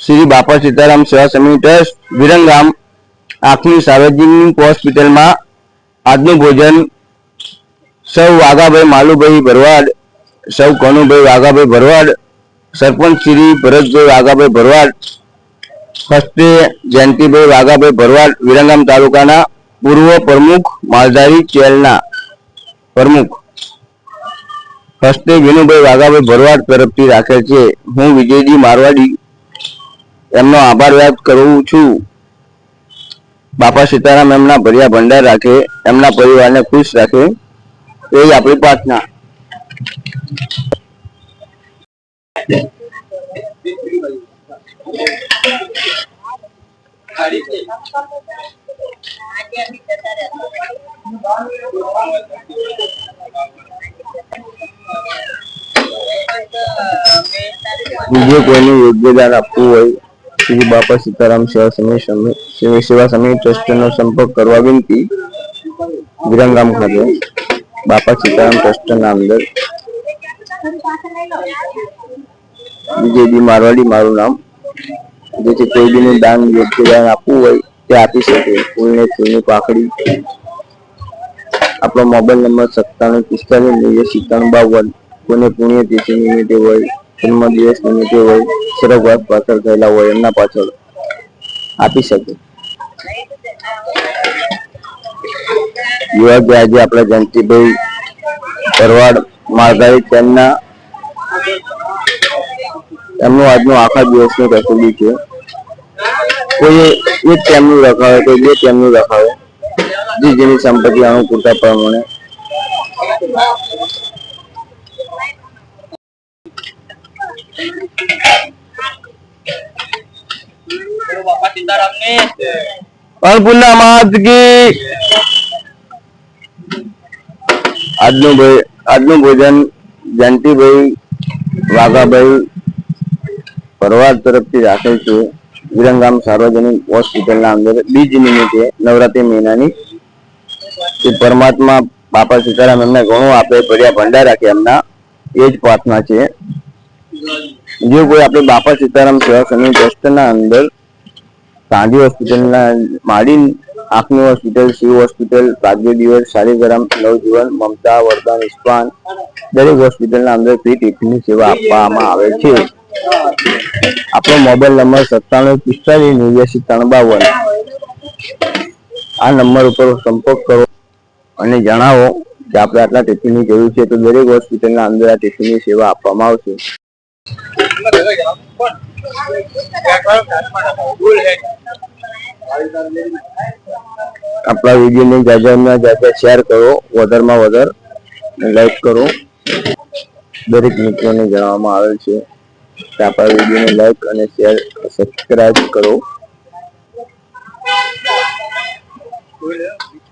શ્રી બાપા સીતારામ સેવા સમિતિ ટ્રસ્ટ વિરંગામ આંખની સાર્વજનિક હોસ્પિટલમાં આજનું ભોજન સૌ વાઘાભાઈ માલુભાઈ ભરવાડ, સૌ કનુભાઈ વાઘાભાઈ ભરવાડ, સરપંચ શ્રી ભરતભાઈ વાઘાભાઈ ભરવાડ, હસ્તે જયંતિભાઈ વાઘાભાઈ ભરવાડ વિરંગામ તાલુકાના પૂર્વ પ્રમુખ માલધારી ચેલના પ્રમુખ. હસ્તે વિનુભાઈ વાઘાભાઈ ભરવાડ તરફથી રાખેલ છે. હું વિજયજી મારવાડી એમનો આભાર વ્યક્ત કરું છું. બાપા સીતારામ એમના ભર્યા ભંડાર રાખે, એમના પરિવારને ખુશ રાખે. એ આપણી પ્રાર્થના. બીજું કોઈનું યોગ્યદાન આપવું હોય શ્રી બાપા સીતારામ સેવા સમિતિ સેવા સમિતિ ટ્રસ્ટનો સંપર્ક કરવા વિનંતી. વિરંગામ ખાતે બાપા સીતારામ ટ્રસ્ટના અંદર વિજયજી મારવાડી મારું નામ. જેથી કોઈ બીને દાન યોગ્ય દાન આપવું હોય તે આપી શકે. ફૂલને ફૂલની પાકડી આપણો મોબાઈલ નંબર સત્તાણું પિસ્તાલીસ નેવ્યાસી ત્રણ બાવન. કોઈને પુણ્યતિથિ નિમિત્તે હોય જન્મ દિવસ નિમિત્તે હોય સ્વર્ગવાસ પાછળ થયેલા હોય, એમના પાછળ આપી શકે. યુવા જે આજે આપણા જયંતિભાઈ ભરવાડ માળગાઈ તેમના એમનું આજનું આખા દિવસનું રસોડું છે. કોઈ એક તેમનું રખાવે, કોઈ બે તેમનું રખાવે. જે જેની સંપત્તિ અનુકૂળતા પ્રમાણે. કી આજનું ભાઈ આજનું ભોજન જયંતિભાઈ વાઘાભાઈ ભરવાડ તરફથી રાખેલ છે. વિરંગામ સાર્વજનિક હોસ્પિટલના અંદર બીજ નિમિત્તે નવરાત્રી મહિનાની તે પરમાત્મા બાપા સીતારામ એમને ઘણું આપે, ભર્યા ભંડાર રાખે એમના. એ જ પ્રાર્થના છે. જો કોઈ આપણે બાપા સીતારામ સેવા સમિતિ ટ્રસ્ટના અંદર ગાંધી હોસ્પિટલના માડીન આંખની હોસ્પિટલ, શિવ હોસ્પિટલ પ્રાગ્ય દિવસ, શાલિગ્રામ, નવજીવન, મમતા, વરદાન ઇસ્પાન દરેક હોસ્પિટલના અંદર ફ્રી ટિફિનની સેવા આપવામાં આવે છે. આપણો મોબાઈલ નંબર સત્તાણું પિસ્તાલીસ નેવ્યાસી ત્રણ બાવન. આ નંબર ઉપર સંપર્ક કરો અને જણાવો કે આપણે આટલા ટેસ્ટની જરૂર છે તો દરેક હોસ્પિટલના અંદર આ ટેસ્ટની સેવા આપવામાં આવશે. આપણા વિડીયોને જાજામાં જાજા શેર કરો, વધારમાં વધાર લાઈક કરો. દરેક મિત્રોને જણાવવામાં આવેલ છે કે આપણા વિડીયોને લાઈક અને શેર સબસ્ક્રાઇબ કરો.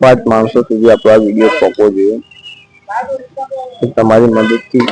પાંચ માણસો સુધી આપણા વીડિયો પહોંચવો જોઈએ. તમારી મદદથી